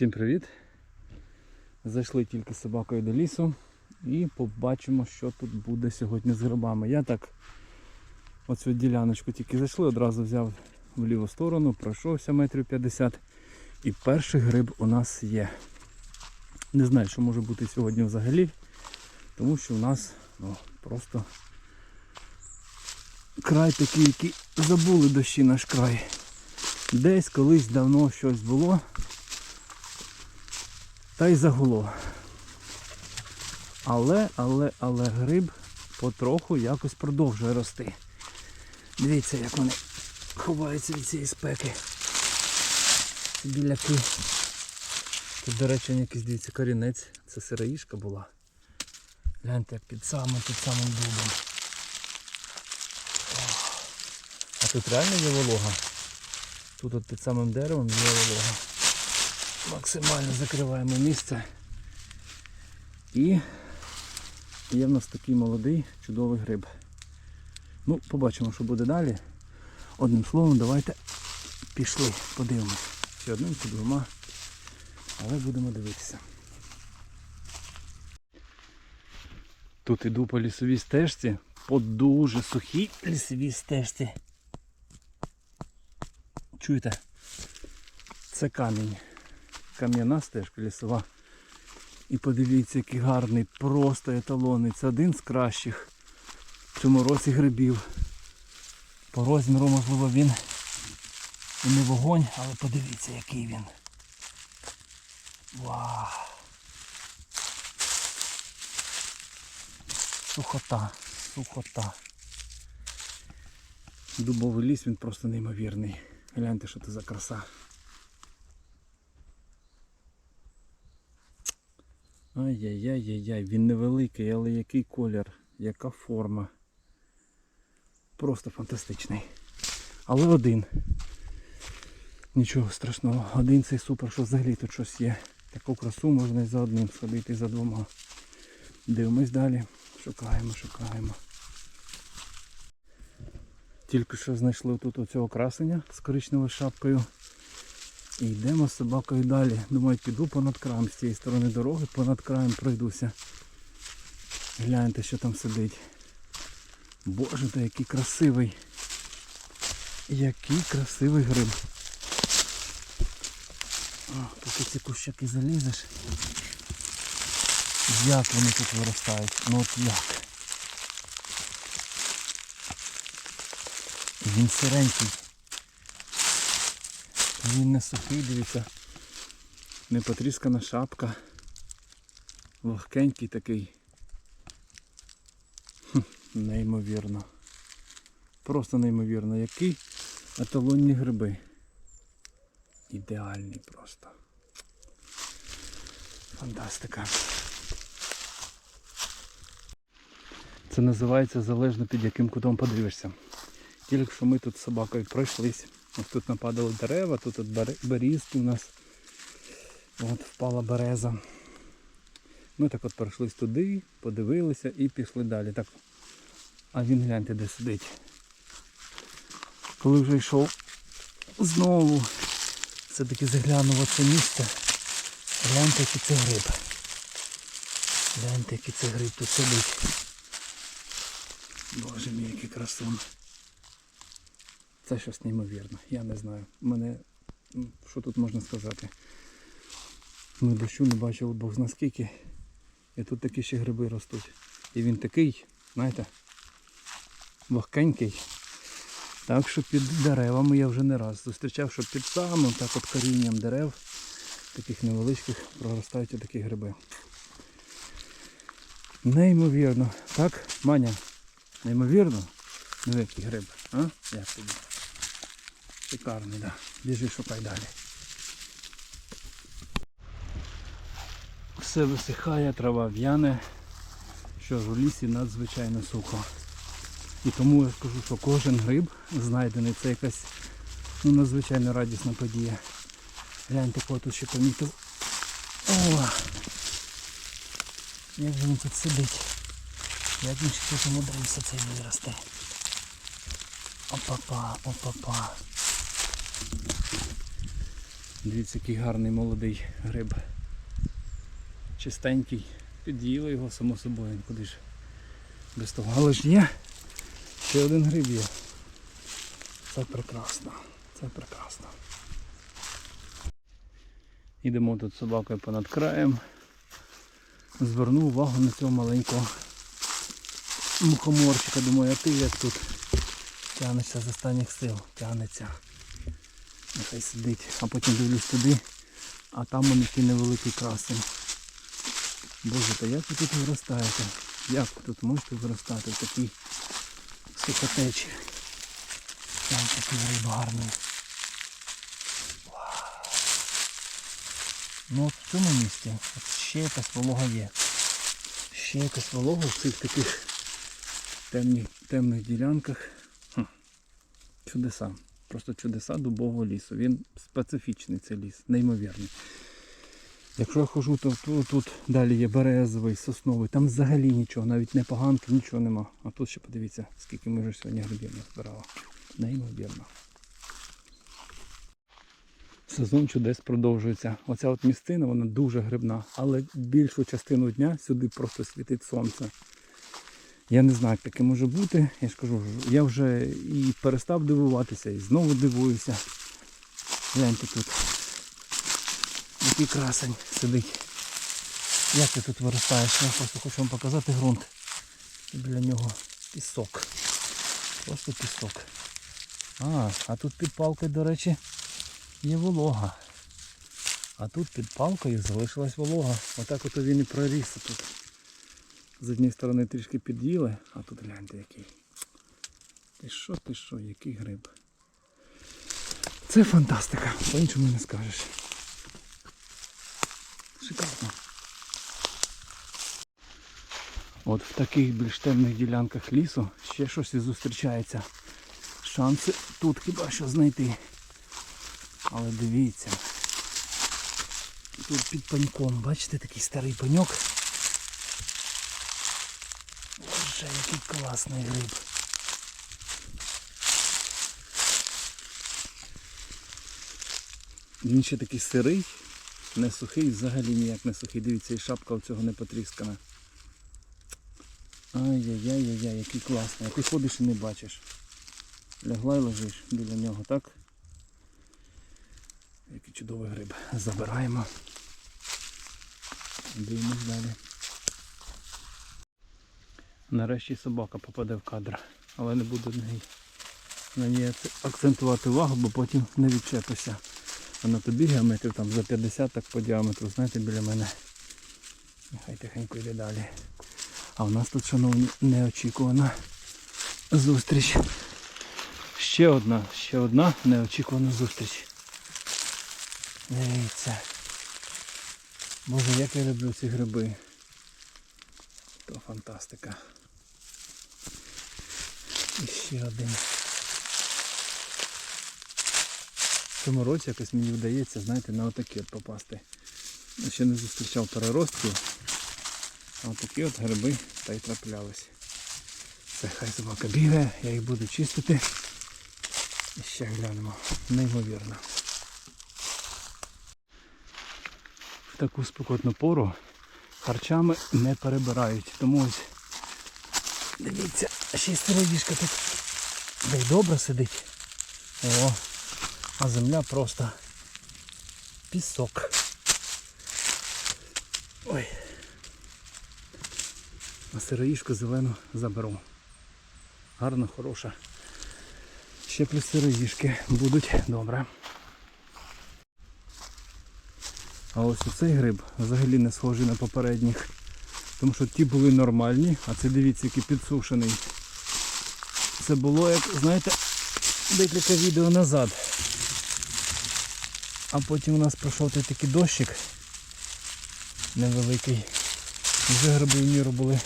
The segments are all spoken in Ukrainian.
Всім привіт! Зайшли тільки з собакою до лісу і побачимо, що тут буде сьогодні з грибами. Я так оцю діляночку тільки зайшли, одразу взяв в ліву сторону, пройшовся метрів 50 і перший гриб у нас є. Не знаю, що може бути сьогодні взагалі, тому що у нас ну, просто край такий, який забули дощі наш край. Десь колись давно щось було, та й загуло. Але, але, але гриб потроху якось продовжує рости. Дивіться, як вони ховаються від цієї спеки. Біляки. Тут, до речі, якийсь дивіться корінець. Це сироїшка була. Гляньте, як під самим під самим дубом. А тут реально є волога. Тут от під самим деревом є волога. Максимально закриваємо місце. І є в нас такий молодий чудовий гриб. Ну, побачимо, що буде далі. Одним словом, давайте пішли, подивимось. Чи одним, чи двома. Але будемо дивитися. Тут іду по лісовій стежці, по дуже сухій лісовій стежці. Чуєте? Це камінь. Кам'яна стежка лісова. І подивіться, який гарний, просто еталонний. Це один з кращих в цьому році грибів. По розміру, можливо, він і не вогонь, але подивіться, який він. Вау! Сухота, сухота. Дубовий ліс, він просто неймовірний. Гляньте, що це за краса. Ай-яй-яй-яй-яй, він невеликий, але який колір, яка форма. Просто фантастичний. Але один. Нічого страшного. Один цей супер, що взагалі тут щось є. Таку красу можна і за одним сходити, і за двома. Дивимось далі. Шукаємо, шукаємо. Тільки що знайшли тут оцього красення з коричневою шапкою. І йдемо з собакою далі. Думаю, піду понад краєм з цієї сторони дороги, понад краєм пройдуся. Гляньте, що там сидить. Боже, та який красивий. Який красивий гриб. О, поки ці кущаки залізеш. Як вони тут виростають? Ну от як? Він сиренький. Він не сухий, дивіться. Не потріскана шапка. Легкенький такий. Хм, неймовірно. Просто неймовірно. Які еталонні гриби. Ідеальні просто. Фантастика. Це називається залежно під яким кутом подивишся. Тільки що ми тут з собакою пройшлись. Ось тут нападали дерева, тут от берізки у нас. От впала береза. Ми так от пройшлись туди, подивилися і пішли далі. Так. А він гляньте де сидить. Коли вже йшов знову, все-таки заглянув це місце. Гляньте, який це гриб. Гляньте, який це гриб тут сидить. Боже мій, який красун. Це щось неймовірне. Я не знаю. Мене. Що тут можна сказати? Ми дощу не бачили Бог зна. І тут такі ще гриби ростуть. І він такий, знаєте, вогкенький. Так що під деревами я вже не раз зустрічав, що під самим так от корінням дерев, таких невеличких, проростають такі гриби. Неймовірно. Так, Маня? Неймовірно? Ну який гриб, а? Як тобі? Шикарний, да. Біжи, шукай далі. Все висихає, трава в'яне. Що ж, у лісі надзвичайно сухо. І тому я скажу, що кожен гриб знайдений це якась ну, надзвичайно радісна подія. Гляньте, кого тут ще помітив. О! Як же він тут сидить. Як він ще тут умудрився цей вирости. Опа-па, опа-па. Дивіться, який гарний молодий гриб. Чистенький. Під'їли його само собою, куди ж без того. Але ж є. Ще один гриб є. Це прекрасно. Це прекрасно. Йдемо тут собакою понад краєм. Зверну увагу на цього маленького мухоморчика. Думаю, а ти як тут тягнешся з останніх сил, тягнеться. Нехай сидить. А потім дивлюсь туди, а там вони такий невеликий красень. Боже, та як ви тут виростаєте? Як ви тут можете виростати в такій сухотечі? Там такий гриб гарний. Ну от в цьому місці от ще якась волога є. Ще якась волога в цих таких темних, темних ділянках. Хм. Чудеса. Просто чудеса дубового лісу. Він специфічний цей ліс, неймовірний. Якщо я хожу, то тут, тут далі є березовий, сосновий, там взагалі нічого, навіть не поганки, нічого нема. А тут ще подивіться, скільки ми вже сьогодні грибів назбирали. Неймовірно. Сезон чудес продовжується. Оця от місцина, вона дуже грибна, але більшу частину дня сюди просто світить сонце. Я не знаю, як таке може бути. Я ж кажу, я вже і перестав дивуватися, і знову дивуюся. Гляньте тут. Який красень сидить. Як ти тут виростаєш? Я просто хочу вам показати ґрунт. Біля нього пісок. Просто пісок. А, а тут під палкою, до речі, є волога. А тут під палкою залишилась волога. Отак от він і проріс тут. З однієї сторони трішки під'їли, а тут гляньте який. Ти що, ти що, який гриб. Це фантастика, по-іншому не скажеш. Шикарно. От в таких більш темних ділянках лісу ще щось і зустрічається. Шанси тут хіба що знайти. Але дивіться. Тут під пеньком, бачите, такий старий пеньок. Боже, який класний гриб. Він ще такий сирий, не сухий, взагалі ніяк не сухий. Дивіться, і шапка у цього не потріскана. Ай-яй-яй-яй, який класний. А ти ходиш і не бачиш. Лягла і лежиш біля нього, так? Який чудовий гриб. Забираємо. Дивимось далі. Нарешті собака попаде в кадр, але не буду на ній, акцентувати увагу, бо потім не відчепися. Вона то бігає метрів там за 50 так по діаметру, знаєте, біля мене. Нехай тихенько йде далі. А у нас тут, шановні, неочікувана зустріч. Ще одна, ще одна неочікувана зустріч. Дивіться. Боже, як я люблю ці гриби. То фантастика. І ще один. В цьому році якось мені вдається, знаєте, на отакі от попасти. Я ще не зустрічав переростків. А отакі от гриби та й траплялись. Це хай собака бігає, я їх буду чистити. І ще глянемо. Неймовірно. В таку спекотну пору харчами не перебирають. Тому ось дивіться, ще й сироїжка тут й добре сидить. О, а земля просто пісок. Ой. А сироїжку зелену заберу. Гарно, хороша. Ще плюс сироїжки будуть добре. А ось оцей гриб взагалі не схожий на попередніх. Тому що ті були нормальні, а це дивіться, який підсушений. Це було як, знаєте, декілька відео назад. А потім у нас пройшов такий дощик невеликий. Вже гриби в міру були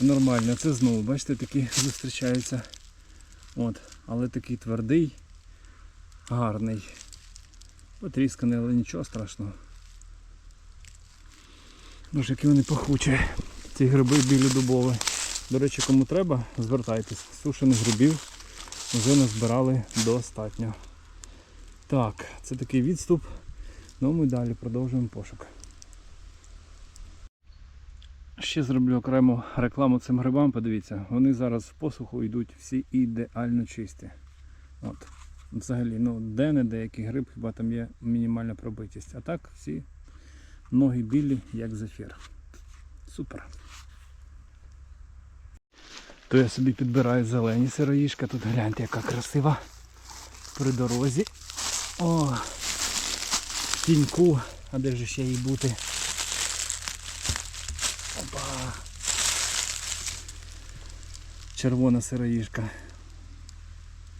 нормальні. Це знову, бачите, такі зустрічаються. От. Але такий твердий, гарний. Потрісканий, але нічого страшного. Боже, які вони пахучі. Ці гриби білі дубові. До речі, кому треба, звертайтесь. Сушених грибів вже назбирали достатньо. Так, це такий відступ. Ну ми далі продовжуємо пошук. Ще зроблю окрему рекламу цим грибам. Подивіться, вони зараз в посуху йдуть всі ідеально чисті. От. Взагалі, ну де-не деякий гриб, хіба там є мінімальна пробитість. А так всі ноги білі, як зефір. Супер. То я собі підбираю зелені сироїшка. Тут гляньте, яка красива. При дорозі. О, тіньку. А де ж ще їй бути? Опа. Червона сироїшка.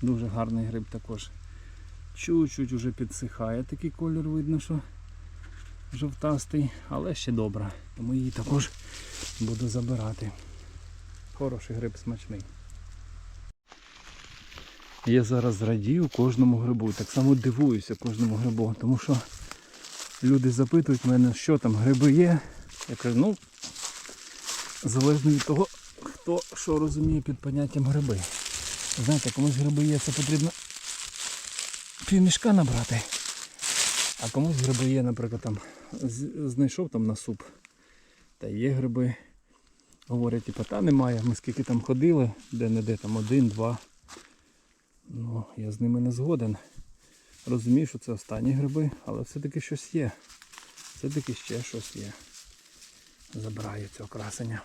Дуже гарний гриб також. Чуть-чуть уже підсихає такий колір, видно, що жовтастий, але ще добра. Тому її також буду забирати. Хороший гриб смачний. Я зараз радію кожному грибу. Так само дивуюся кожному грибу, тому що люди запитують мене, що там гриби є. Я кажу, ну, залежно від того, хто що розуміє під поняттям гриби. Знаєте, комусь гриби є, це потрібно півмішка набрати. А комусь гриби є, наприклад, там знайшов там на суп. Та є гриби. Говорять, типу, та немає. Ми скільки там ходили, де-не-де там один, два. Ну, я з ними не згоден. Розумію, що це останні гриби, але все-таки щось є. Все-таки ще щось є. Забираю цього красення.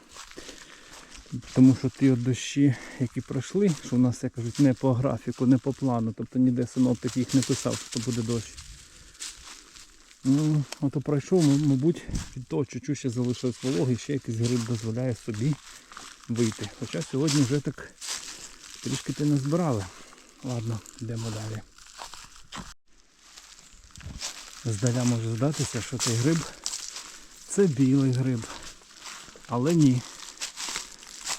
Тому що ті от дощі, які пройшли, що в нас, як кажуть, не по графіку, не по плану, тобто ніде синоптик їх не писав, що буде дощ. Ну, ото пройшов, мабуть, від того чуть-чуть ще залишилось вологи, ще якийсь гриб дозволяє собі вийти. Хоча сьогодні вже так трішки ти не збирали. Ладно, йдемо далі. Здаля може здатися, що цей гриб це білий гриб. Але ні.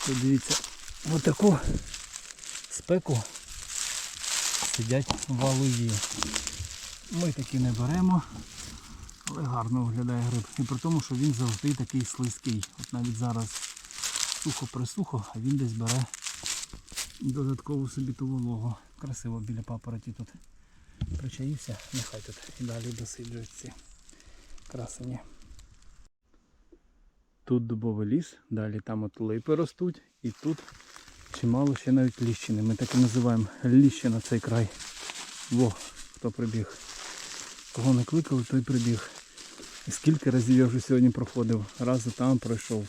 Тут дивіться, в спеку сидять валуї. Ми такі не беремо, але гарно виглядає гриб. І при тому, що він завжди такий слизький. От навіть зараз сухо-присухо, а він десь бере додаткову собі ту вологу. Красиво біля папороті тут причаївся. Нехай тут і далі досиджують ці красені. Тут дубовий ліс, далі там от липи ростуть і тут чимало ще навіть ліщини. Ми так і називаємо ліщина цей край. Во, хто прибіг. Кого не кликали, той прибіг. І скільки разів я вже сьогодні проходив. Раз там пройшов,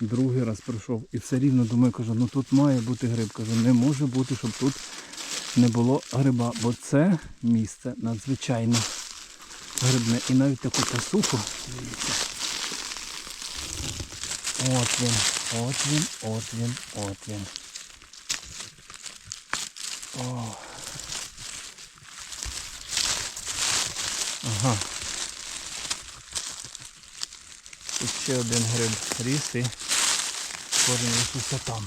другий раз пройшов. І все рівно думаю, кажу, ну тут має бути гриб. Кажу, не може бути, щоб тут не було гриба. Бо це місце надзвичайно грибне. І навіть таку посуху. От він, от він, от він, от він. О. Ага. Тут ще один гриб ріс і кожен лишився там.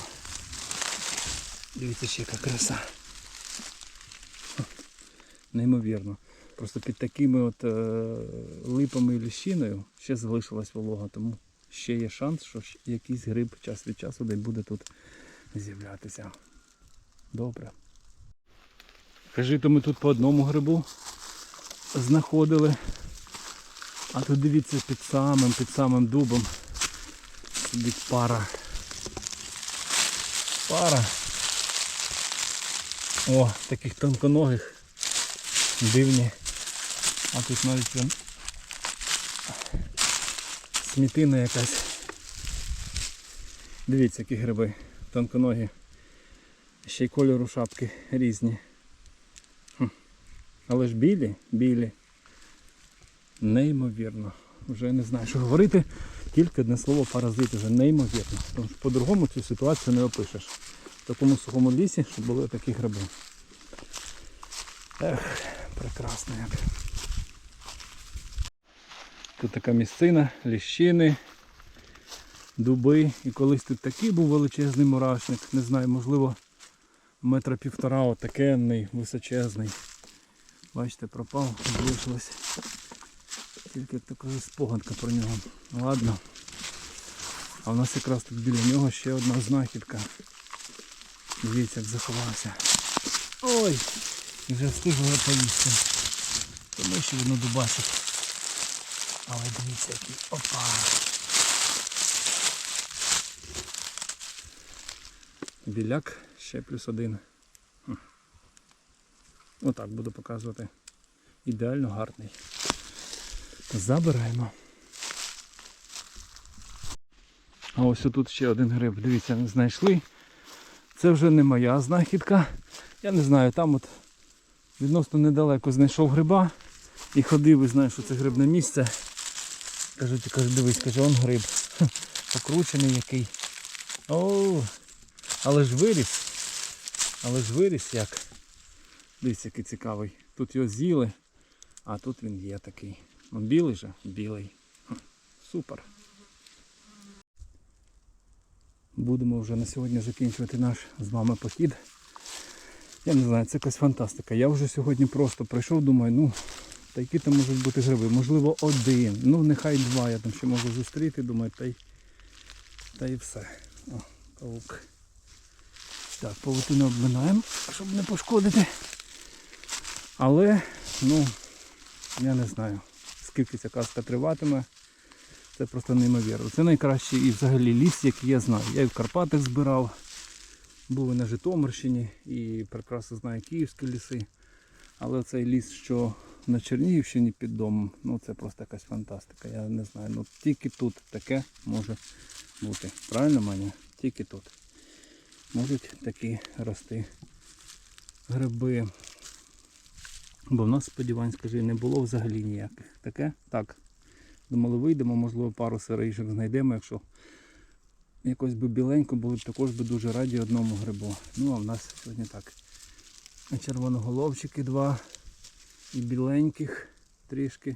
Дивіться, ще яка краса. Неймовірно. Просто під такими от е, липами і ліщиною ще залишилась волога, тому ще є шанс, що якийсь гриб час від часу десь буде тут з'являтися. Добре. Кажи, то ми тут по одному грибу знаходили. А тут дивіться під самим, під самим дубом сидить пара. Пара. О, таких тонконогих. Дивні. А тут навіть він смітина якась. Дивіться, які гриби. Тонконогі. Ще й кольору шапки різні. Хм. Але ж білі, білі. Неймовірно. Вже не знаю, що говорити. Тільки одне слово паразит вже неймовірно. Тому що по-другому цю ситуацію не опишеш. В такому сухому лісі, щоб були такі гриби. Ех, прекрасно як. Тут така місцина, ліщини, дуби. І колись тут такий був величезний мурашник. Не знаю, можливо, метра півтора отакенний, височезний. Бачите, пропав, залишилось. Тільки така спогадка про нього. Ладно. А в нас якраз тут біля нього ще одна знахідка. Дивіться, як заховався. Ой! Вже встиг його поїсти. Тому ще видно дубасик. Але дивіться який. Опа. Біляк ще плюс один. Отак буду показувати. Ідеально гарний. Забираємо. А ось тут ще один гриб. Дивіться, знайшли. Це вже не моя знахідка. Я не знаю, там от відносно недалеко знайшов гриба і ходив і знаю, що це грибне місце. Кажуть, каже, дивись, каже, он гриб. Покручений який. О, але ж виріс. Але ж виріс як. Дивись, який цікавий. Тут його з'їли, а тут він є такий. Ну, білий же? Білий. Супер. Будемо вже на сьогодні закінчувати наш з вами похід. Я не знаю, це якась фантастика. Я вже сьогодні просто прийшов, думаю, ну, та які там можуть бути гриби? Можливо, один. Ну, нехай два я там ще можу зустріти, думаю, та й, та й все. О, паук. Так, павутину обминаємо, щоб не пошкодити. Але, ну, я не знаю, скільки ця казка триватиме. Це просто неймовірно. Це найкращий і взагалі ліс, який я знаю. Я і в Карпатах збирав, був і на Житомирщині і прекрасно знаю київські ліси. Але цей ліс, що на Чернігівщині під домом, ну це просто якась фантастика. Я не знаю. Ну тільки тут таке може бути. Правильно, Маня? Тільки тут. Можуть такі рости гриби. Бо в нас сподівань, скажи, не було взагалі ніяких. Таке? Так. Думали, вийдемо, можливо, пару сироїжок знайдемо, якщо якось би біленько, були б також би дуже раді одному грибу. Ну, а в нас сьогодні так. Червоноголовчики два і біленьких трішки.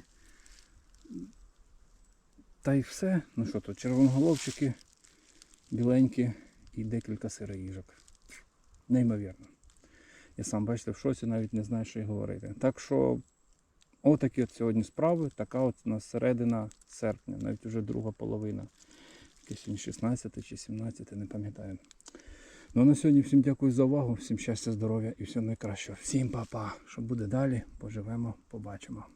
Та й все. Ну що тут, червоноголовчики, біленькі і декілька сироїжок. Неймовірно. Я сам бачите в шоці, навіть не знаю, що й говорити. Так що Отакі от сьогодні справи, така от у нас середина серпня, навіть вже друга половина. Якесь сьогодні 16 чи 17, не пам'ятаю. Ну а на сьогодні всім дякую за увагу, всім щастя, здоров'я і всього найкращого. Всім па-па. Що буде далі, поживемо, побачимо.